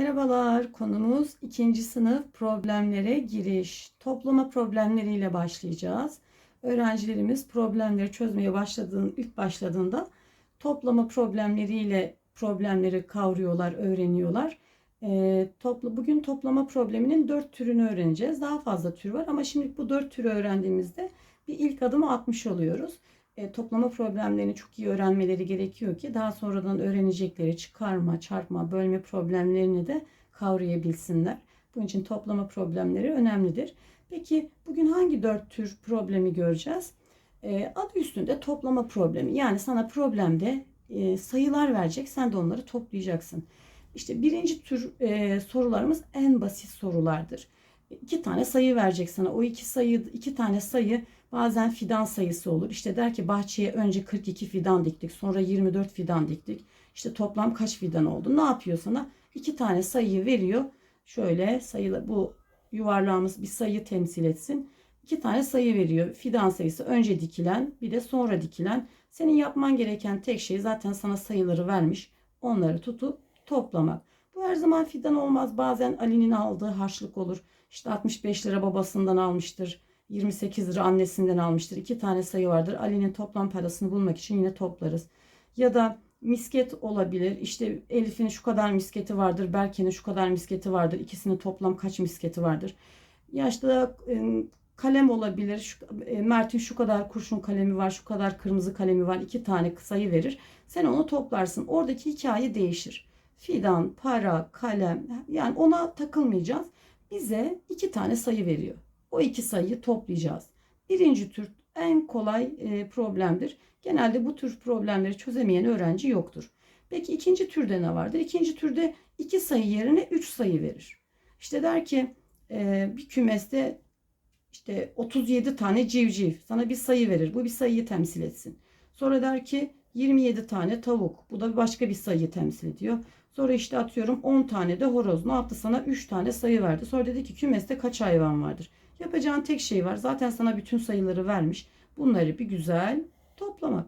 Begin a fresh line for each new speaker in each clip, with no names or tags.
Merhabalar, konumuz ikinci sınıf problemlere giriş. Toplama problemleriyle başlayacağız. Öğrencilerimiz problemleri çözmeye başladığın, ilk başladığında toplama problemleriyle problemleri kavruyorlar, öğreniyorlar. Ee, topla, bugün toplama probleminin dört türünü öğreneceğiz. Daha fazla tür var ama şimdi bu dört türü öğrendiğimizde bir ilk adımı atmış oluyoruz. E, toplama problemlerini çok iyi öğrenmeleri gerekiyor ki daha sonradan öğrenecekleri çıkarma, çarpma, bölme problemlerini de kavrayabilsinler. Bunun için toplama problemleri önemlidir. Peki bugün hangi dört tür problemi göreceğiz? E, adı üstünde toplama problemi. Yani sana problemde e, sayılar verecek, sen de onları toplayacaksın. İşte birinci tür e, sorularımız en basit sorulardır. İki tane sayı verecek sana. O iki sayı, iki tane sayı Bazen fidan sayısı olur. İşte der ki bahçeye önce 42 fidan diktik, sonra 24 fidan diktik. İşte toplam kaç fidan oldu? Ne yapıyor sana? İki tane sayıyı veriyor. Şöyle sayılı bu yuvarlağımız bir sayı temsil etsin. İki tane sayı veriyor. Fidan sayısı önce dikilen bir de sonra dikilen. Senin yapman gereken tek şey zaten sana sayıları vermiş. Onları tutup toplamak. Bu her zaman fidan olmaz. Bazen Ali'nin aldığı harçlık olur. İşte 65 lira babasından almıştır. 28 lira annesinden almıştır. İki tane sayı vardır. Ali'nin toplam parasını bulmak için yine toplarız. Ya da misket olabilir. İşte Elif'in şu kadar misketi vardır. Berke'nin şu kadar misketi vardır. İkisinin toplam kaç misketi vardır. Yaşta e, kalem olabilir. Şu, e, Mert'in şu kadar kurşun kalemi var. Şu kadar kırmızı kalemi var. İki tane sayı verir. Sen onu toplarsın. Oradaki hikaye değişir. Fidan, para, kalem yani ona takılmayacağız. Bize iki tane sayı veriyor. O iki sayıyı toplayacağız. Birinci tür en kolay e, problemdir. Genelde bu tür problemleri çözemeyen öğrenci yoktur. Peki ikinci türde ne vardır? İkinci türde iki sayı yerine üç sayı verir. İşte der ki e, bir kümeste işte 37 tane civciv sana bir sayı verir. Bu bir sayıyı temsil etsin. Sonra der ki 27 tane tavuk. Bu da başka bir sayıyı temsil ediyor. Sonra işte atıyorum 10 tane de horoz. Ne yaptı sana? 3 tane sayı verdi. Sonra dedi ki kümeste kaç hayvan vardır? Yapacağın tek şey var. Zaten sana bütün sayıları vermiş. Bunları bir güzel toplamak.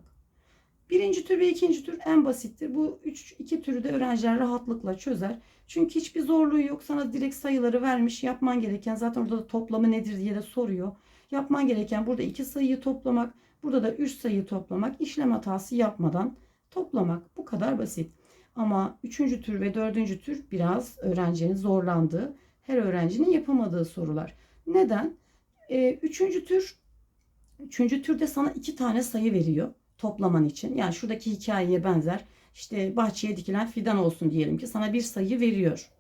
Birinci tür ve ikinci tür en basittir. Bu üç, iki türü de öğrenciler rahatlıkla çözer. Çünkü hiçbir zorluğu yok. Sana direkt sayıları vermiş. Yapman gereken zaten orada da toplamı nedir diye de soruyor. Yapman gereken burada iki sayıyı toplamak. Burada da üç sayıyı toplamak. işlem hatası yapmadan toplamak. Bu kadar basit. Ama üçüncü tür ve dördüncü tür biraz öğrencinin zorlandığı, her öğrencinin yapamadığı sorular. Neden? Ee, üçüncü tür üçüncü türde sana iki tane sayı veriyor toplaman için. Yani şuradaki hikayeye benzer. İşte bahçeye dikilen fidan olsun diyelim ki sana bir sayı veriyor.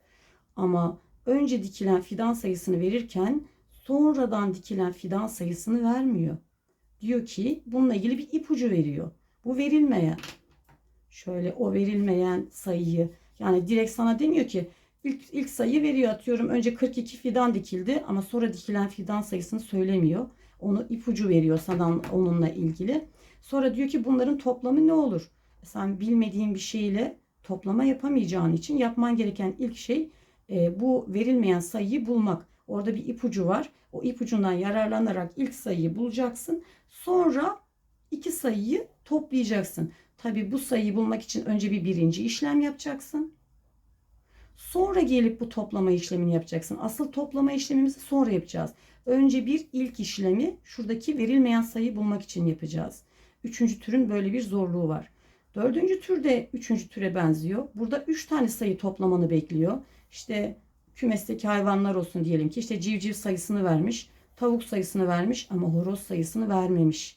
Ama önce dikilen fidan sayısını verirken sonradan dikilen fidan sayısını vermiyor. Diyor ki bununla ilgili bir ipucu veriyor. Bu verilmeyen. Şöyle o verilmeyen sayıyı yani direkt sana demiyor ki İlk, ilk sayı veriyor atıyorum. Önce 42 fidan dikildi ama sonra dikilen fidan sayısını söylemiyor. Onu ipucu veriyor sana onunla ilgili. Sonra diyor ki bunların toplamı ne olur? Sen bilmediğin bir şeyle toplama yapamayacağın için yapman gereken ilk şey e, bu verilmeyen sayıyı bulmak. Orada bir ipucu var. O ipucundan yararlanarak ilk sayıyı bulacaksın. Sonra iki sayıyı toplayacaksın. Tabi bu sayıyı bulmak için önce bir birinci işlem yapacaksın. Sonra gelip bu toplama işlemini yapacaksın. Asıl toplama işlemimizi sonra yapacağız. Önce bir ilk işlemi şuradaki verilmeyen sayıyı bulmak için yapacağız. Üçüncü türün böyle bir zorluğu var. Dördüncü tür de üçüncü türe benziyor. Burada üç tane sayı toplamanı bekliyor. İşte kümesteki hayvanlar olsun diyelim ki işte civciv sayısını vermiş. Tavuk sayısını vermiş ama horoz sayısını vermemiş.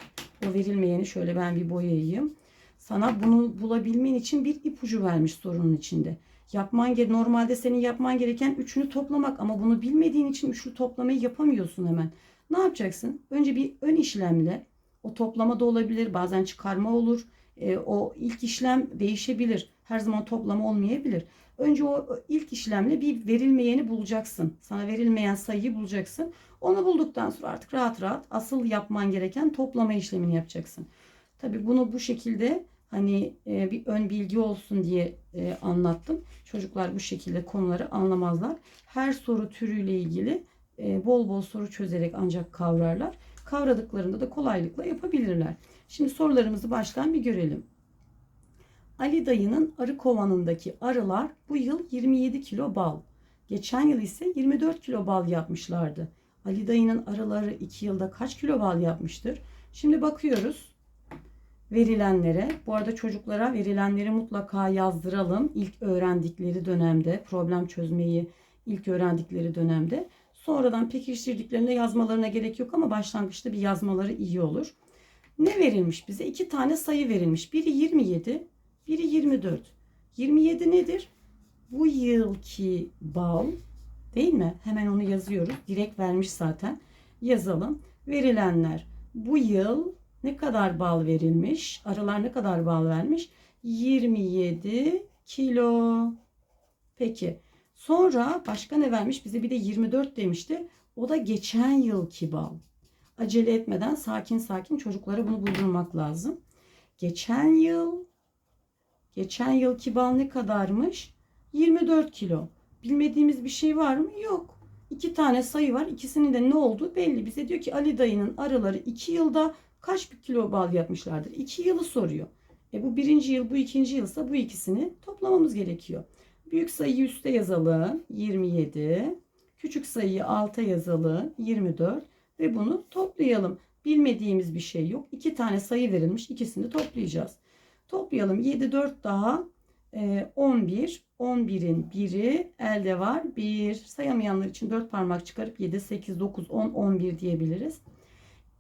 O verilmeyeni şöyle ben bir boyayayım. Sana bunu bulabilmen için bir ipucu vermiş sorunun içinde. Yapman normalde senin yapman gereken üçünü toplamak ama bunu bilmediğin için üçlü toplamayı yapamıyorsun hemen. Ne yapacaksın? Önce bir ön işlemle o toplama da olabilir, bazen çıkarma olur. E, o ilk işlem değişebilir. Her zaman toplama olmayabilir. Önce o ilk işlemle bir verilmeyeni bulacaksın. Sana verilmeyen sayıyı bulacaksın. Onu bulduktan sonra artık rahat rahat asıl yapman gereken toplama işlemini yapacaksın. Tabi bunu bu şekilde hani e, bir ön bilgi olsun diye e, anlattım. Çocuklar bu şekilde konuları anlamazlar. Her soru türüyle ilgili e, bol bol soru çözerek ancak kavrarlar. Kavradıklarında da kolaylıkla yapabilirler. Şimdi sorularımızı baştan bir görelim. Ali dayının arı kovanındaki arılar bu yıl 27 kilo bal. Geçen yıl ise 24 kilo bal yapmışlardı. Ali dayının arıları 2 yılda kaç kilo bal yapmıştır? Şimdi bakıyoruz verilenlere. Bu arada çocuklara verilenleri mutlaka yazdıralım. İlk öğrendikleri dönemde, problem çözmeyi ilk öğrendikleri dönemde. Sonradan pekiştirdiklerinde yazmalarına gerek yok ama başlangıçta bir yazmaları iyi olur. Ne verilmiş bize? İki tane sayı verilmiş. Biri 27, biri 24. 27 nedir? Bu yılki bal değil mi? Hemen onu yazıyoruz. Direkt vermiş zaten. Yazalım. Verilenler bu yıl ne kadar bal verilmiş? Arılar ne kadar bal vermiş? 27 kilo. Peki. Sonra başka ne vermiş? Bize bir de 24 demişti. O da geçen yılki bal. Acele etmeden sakin sakin çocuklara bunu buldurmak lazım. Geçen yıl geçen yılki bal ne kadarmış? 24 kilo. Bilmediğimiz bir şey var mı? Yok. İki tane sayı var. İkisinin de ne olduğu belli. Bize diyor ki Ali dayının arıları 2 yılda kaç bir kilo bal yapmışlardır? 2 yılı soruyor. E bu birinci yıl, bu ikinci yılsa bu ikisini toplamamız gerekiyor. Büyük sayıyı üste yazalım. 27. Küçük sayıyı alta yazalım. 24. Ve bunu toplayalım. Bilmediğimiz bir şey yok. İki tane sayı verilmiş. İkisini toplayacağız. Toplayalım. 7, 4 daha e, 11. 11'in biri elde var. 1. Sayamayanlar için 4 parmak çıkarıp 7, 8, 9, 10, 11 diyebiliriz.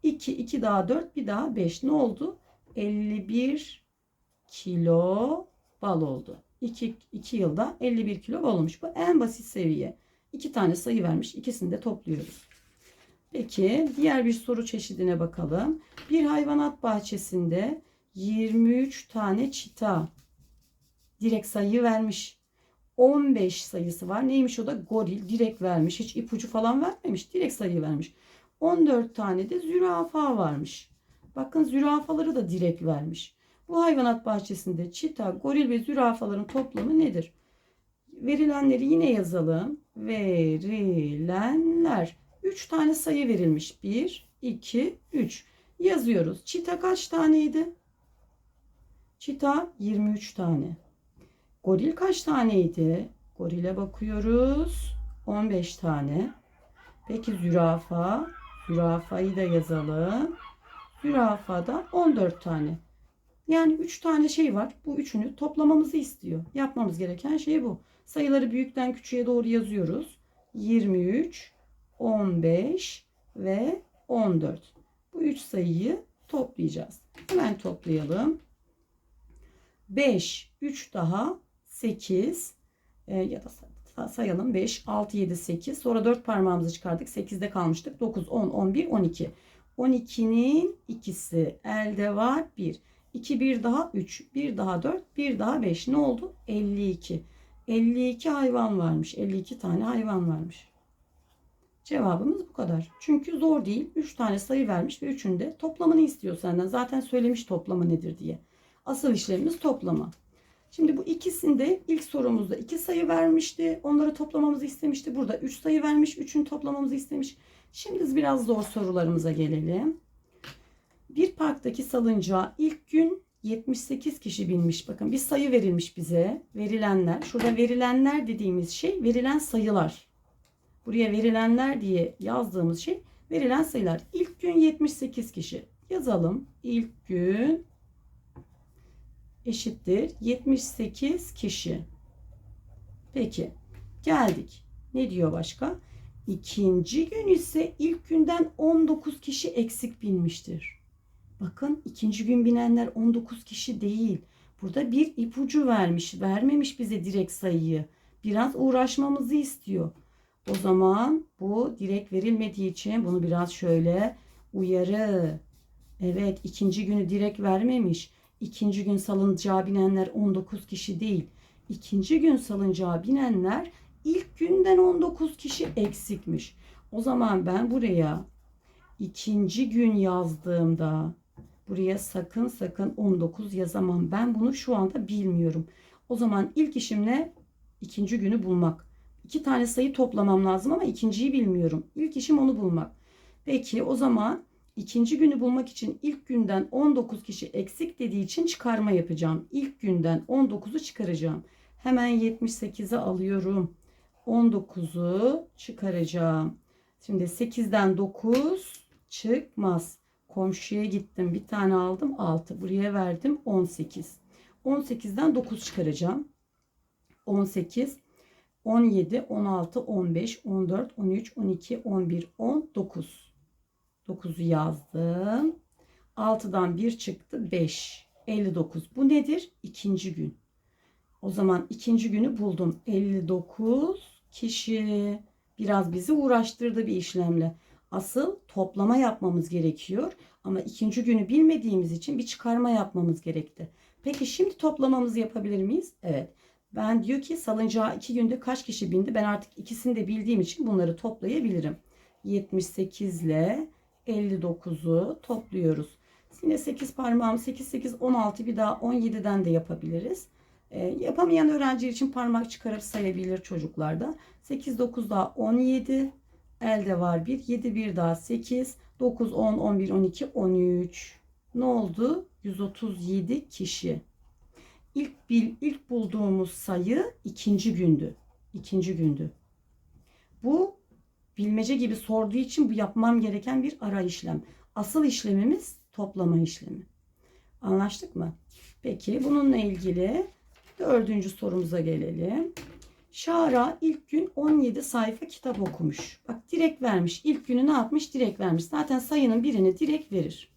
2, 2 daha 4, bir daha 5. Ne oldu? 51 kilo bal oldu. 2, 2 yılda 51 kilo bal olmuş. Bu en basit seviye. 2 tane sayı vermiş. İkisini de topluyoruz. Peki diğer bir soru çeşidine bakalım. Bir hayvanat bahçesinde 23 tane çita direkt sayı vermiş. 15 sayısı var. Neymiş o da? Goril direkt vermiş. Hiç ipucu falan vermemiş. Direkt sayı vermiş. 14 tane de zürafa varmış. Bakın zürafaları da direkt vermiş. Bu hayvanat bahçesinde çita, goril ve zürafaların toplamı nedir? Verilenleri yine yazalım. Verilenler. 3 tane sayı verilmiş. 1, 2, 3. Yazıyoruz. Çita kaç taneydi? Çita 23 tane. Goril kaç taneydi? Gorile bakıyoruz. 15 tane. Peki zürafa? Zürafayı da yazalım. Zürafada 14 tane. Yani 3 tane şey var. Bu üçünü toplamamızı istiyor. Yapmamız gereken şey bu. Sayıları büyükten küçüğe doğru yazıyoruz. 23, 15 ve 14. Bu üç sayıyı toplayacağız. Hemen toplayalım. 5, 3 daha 8 e, ya da sayalım 5, 6, 7, 8. Sonra 4 parmağımızı çıkardık. 8'de kalmıştık. 9, 10, 11, 12. 12'nin ikisi elde var 1. 2, 1 daha 3, 1 daha 4, 1 daha 5. Ne oldu? 52. 52 hayvan varmış. 52 tane hayvan varmış. Cevabımız bu kadar. Çünkü zor değil. 3 tane sayı vermiş ve üçünde toplamını istiyor senden. Zaten söylemiş toplamı nedir diye. Asıl işlemimiz toplama. Şimdi bu ikisinde ilk sorumuzda 2 sayı vermişti. Onları toplamamızı istemişti. Burada 3 sayı vermiş. 3'ünü toplamamızı istemiş. Şimdi biraz zor sorularımıza gelelim. Bir parktaki salıncağa ilk gün 78 kişi binmiş. Bakın bir sayı verilmiş bize. Verilenler. Şurada verilenler dediğimiz şey verilen sayılar. Buraya verilenler diye yazdığımız şey verilen sayılar. İlk gün 78 kişi. Yazalım. İlk gün eşittir 78 kişi. Peki geldik. Ne diyor başka? İkinci gün ise ilk günden 19 kişi eksik binmiştir. Bakın ikinci gün binenler 19 kişi değil. Burada bir ipucu vermiş. Vermemiş bize direkt sayıyı. Biraz uğraşmamızı istiyor. O zaman bu direkt verilmediği için bunu biraz şöyle uyarı. Evet ikinci günü direkt vermemiş. İkinci gün salıncağa binenler 19 kişi değil. İkinci gün salıncağa binenler ilk günden 19 kişi eksikmiş. O zaman ben buraya ikinci gün yazdığımda buraya sakın sakın 19 yazamam. Ben bunu şu anda bilmiyorum. O zaman ilk işim ne? İkinci günü bulmak. İki tane sayı toplamam lazım ama ikinciyi bilmiyorum. İlk işim onu bulmak. Peki o zaman ikinci günü bulmak için ilk günden 19 kişi eksik dediği için çıkarma yapacağım. İlk günden 19'u çıkaracağım. Hemen 78'i alıyorum. 19'u çıkaracağım. Şimdi 8'den 9 çıkmaz. Komşuya gittim. Bir tane aldım 6. Buraya verdim 18. 18'den 9 çıkaracağım. 18, 17, 16, 15, 14, 13, 12, 11, 10, 9. 9'u yazdım. 6'dan 1 çıktı 5. 59. Bu nedir? İkinci gün. O zaman ikinci günü buldum. 59 kişi. Biraz bizi uğraştırdı bir işlemle. Asıl toplama yapmamız gerekiyor. Ama ikinci günü bilmediğimiz için bir çıkarma yapmamız gerekti. Peki şimdi toplamamızı yapabilir miyiz? Evet. Ben diyor ki salıncağa iki günde kaç kişi bindi? Ben artık ikisini de bildiğim için bunları toplayabilirim. 78 ile 59'u topluyoruz. Yine 8 parmağım 8 8 16 bir daha 17'den de yapabiliriz. E, yapamayan öğrenci için parmak çıkarıp sayabilir çocuklarda. 8 9 daha 17 elde var 1 7 bir daha 8 9 10 11 12 13 ne oldu? 137 kişi. İlk bil, ilk bulduğumuz sayı ikinci gündü. İkinci gündü. Bu bilmece gibi sorduğu için bu yapmam gereken bir ara işlem. Asıl işlemimiz toplama işlemi. Anlaştık mı? Peki bununla ilgili dördüncü sorumuza gelelim. Şara ilk gün 17 sayfa kitap okumuş. Bak direkt vermiş. İlk günü ne yapmış? Direkt vermiş. Zaten sayının birini direkt verir.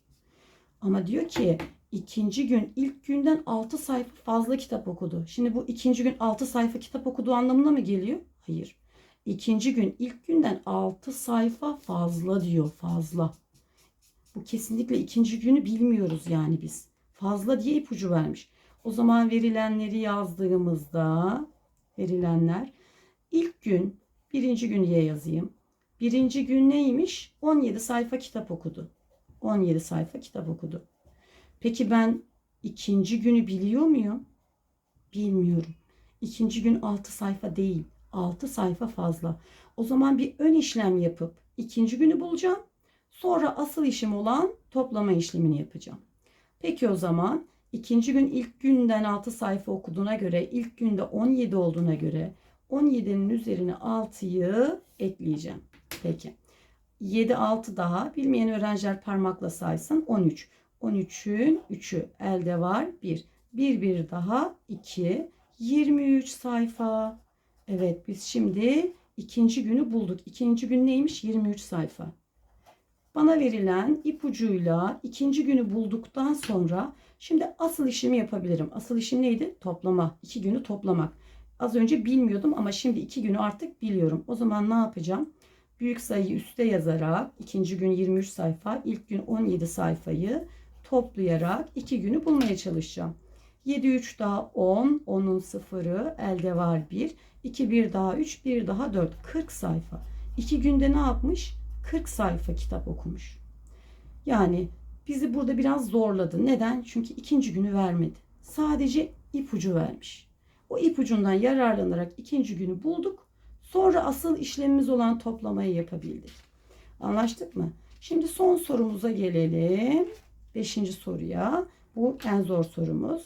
Ama diyor ki ikinci gün ilk günden 6 sayfa fazla kitap okudu. Şimdi bu ikinci gün 6 sayfa kitap okuduğu anlamına mı geliyor? Hayır. İkinci gün ilk günden 6 sayfa fazla diyor fazla. Bu kesinlikle ikinci günü bilmiyoruz yani biz. Fazla diye ipucu vermiş. O zaman verilenleri yazdığımızda verilenler ilk gün birinci gün diye yazayım. Birinci gün neymiş? 17 sayfa kitap okudu. 17 sayfa kitap okudu. Peki ben ikinci günü biliyor muyum? Bilmiyorum. İkinci gün 6 sayfa değil. 6 sayfa fazla. O zaman bir ön işlem yapıp ikinci günü bulacağım. Sonra asıl işim olan toplama işlemini yapacağım. Peki o zaman ikinci gün ilk günden 6 sayfa okuduğuna göre ilk günde 17 olduğuna göre 17'nin üzerine 6'yı ekleyeceğim. Peki. 7 6 daha bilmeyen öğrenciler parmakla saysın 13. 13'ün 3'ü elde var 1. 1 1 daha 2. 23 sayfa. Evet biz şimdi ikinci günü bulduk. İkinci gün neymiş? 23 sayfa. Bana verilen ipucuyla ikinci günü bulduktan sonra şimdi asıl işimi yapabilirim. Asıl işim neydi? Toplama. İki günü toplamak. Az önce bilmiyordum ama şimdi iki günü artık biliyorum. O zaman ne yapacağım? Büyük sayıyı üste yazarak ikinci gün 23 sayfa, ilk gün 17 sayfayı toplayarak iki günü bulmaya çalışacağım. 7 3 daha 10, 10'un sıfırı elde var 1. 2 1 daha 3, 1 daha 4. 40 sayfa. 2 günde ne yapmış? 40 sayfa kitap okumuş. Yani bizi burada biraz zorladı. Neden? Çünkü ikinci günü vermedi. Sadece ipucu vermiş. O ipucundan yararlanarak ikinci günü bulduk. Sonra asıl işlemimiz olan toplamayı yapabildik. Anlaştık mı? Şimdi son sorumuza gelelim. Beşinci soruya. Bu en zor sorumuz.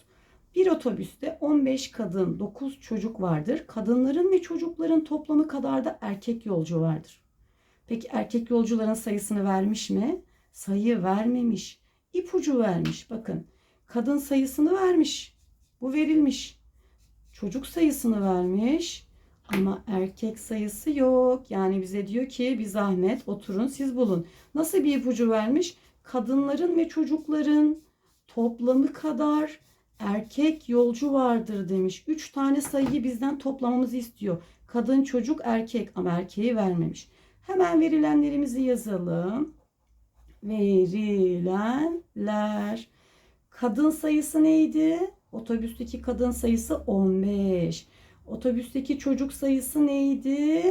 Bir otobüste 15 kadın, 9 çocuk vardır. Kadınların ve çocukların toplamı kadar da erkek yolcu vardır. Peki erkek yolcuların sayısını vermiş mi? Sayı vermemiş. İpucu vermiş. Bakın. Kadın sayısını vermiş. Bu verilmiş. Çocuk sayısını vermiş. Ama erkek sayısı yok. Yani bize diyor ki bir zahmet oturun siz bulun. Nasıl bir ipucu vermiş? Kadınların ve çocukların toplamı kadar erkek yolcu vardır demiş. Üç tane sayıyı bizden toplamamızı istiyor. Kadın, çocuk, erkek ama erkeği vermemiş. Hemen verilenlerimizi yazalım. Verilenler. Kadın sayısı neydi? Otobüsteki kadın sayısı 15. Otobüsteki çocuk sayısı neydi?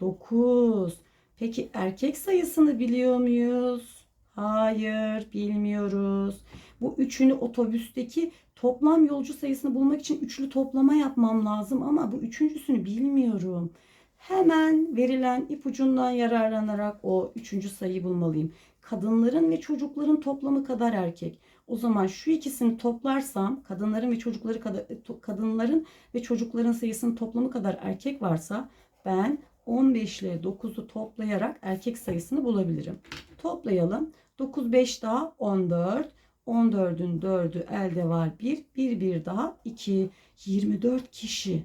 9. Peki erkek sayısını biliyor muyuz? Hayır, bilmiyoruz. Bu üçünü otobüsteki toplam yolcu sayısını bulmak için üçlü toplama yapmam lazım ama bu üçüncüsünü bilmiyorum. Hemen verilen ipucundan yararlanarak o üçüncü sayıyı bulmalıyım. kadınların ve çocukların toplamı kadar erkek. O zaman şu ikisini toplarsam kadınların ve çocukları to- kadınların ve çocukların sayısının toplamı kadar erkek varsa ben 15 ile 9'u toplayarak erkek sayısını bulabilirim. Toplayalım. 9 5 daha 14. 14'ün 4'ü elde var 1. 1 1 daha 2. 24 kişi.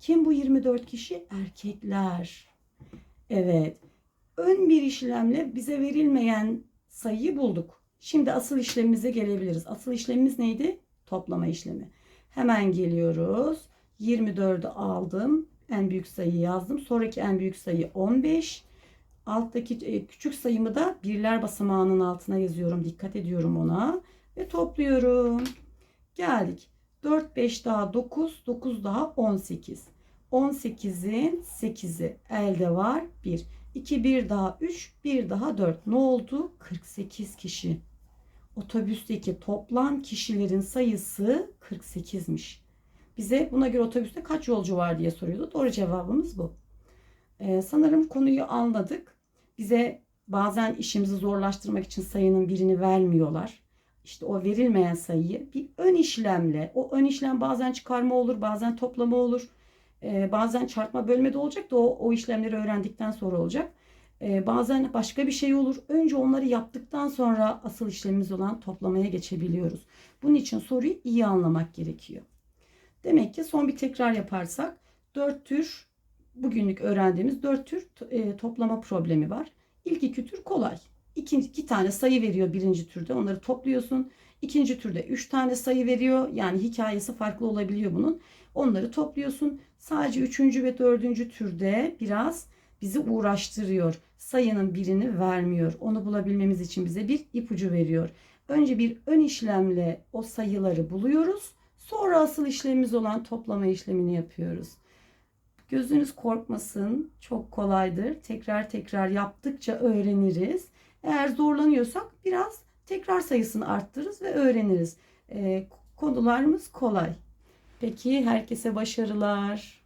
Kim bu 24 kişi? Erkekler. Evet. Ön bir işlemle bize verilmeyen sayıyı bulduk. Şimdi asıl işlemimize gelebiliriz. Asıl işlemimiz neydi? Toplama işlemi. Hemen geliyoruz. 24'ü aldım. En büyük sayıyı yazdım. Sonraki en büyük sayı 15. Alttaki e, küçük sayımı da birler basamağının altına yazıyorum. Dikkat ediyorum ona. Ve topluyorum. Geldik. 4, 5 daha 9, 9 daha 18. 18'in 8'i elde var 1. 2, 1 daha 3, 1 daha 4. Ne oldu? 48 kişi. Otobüsteki toplam kişilerin sayısı 48'miş. Bize buna göre otobüste kaç yolcu var diye soruyordu. Doğru cevabımız bu. Ee, sanırım konuyu anladık. Bize bazen işimizi zorlaştırmak için sayının birini vermiyorlar. İşte o verilmeyen sayıyı bir ön işlemle, o ön işlem bazen çıkarma olur, bazen toplama olur, ee, bazen çarpma bölme de olacak da o, o işlemleri öğrendikten sonra olacak. Ee, bazen başka bir şey olur. Önce onları yaptıktan sonra asıl işlemimiz olan toplamaya geçebiliyoruz. Bunun için soruyu iyi anlamak gerekiyor. Demek ki son bir tekrar yaparsak 4 tür bugünlük öğrendiğimiz 4 tür e, toplama problemi var. İlk iki tür kolay. İki, iki tane sayı veriyor birinci türde onları topluyorsun. İkinci türde üç tane sayı veriyor. Yani hikayesi farklı olabiliyor bunun. Onları topluyorsun. Sadece üçüncü ve dördüncü türde biraz bizi uğraştırıyor. Sayının birini vermiyor. Onu bulabilmemiz için bize bir ipucu veriyor. Önce bir ön işlemle o sayıları buluyoruz. Sonra asıl işlemimiz olan toplama işlemini yapıyoruz. Gözünüz korkmasın. Çok kolaydır. Tekrar tekrar yaptıkça öğreniriz. Eğer zorlanıyorsak biraz tekrar sayısını arttırırız ve öğreniriz. Ee, konularımız kolay. Peki herkese başarılar.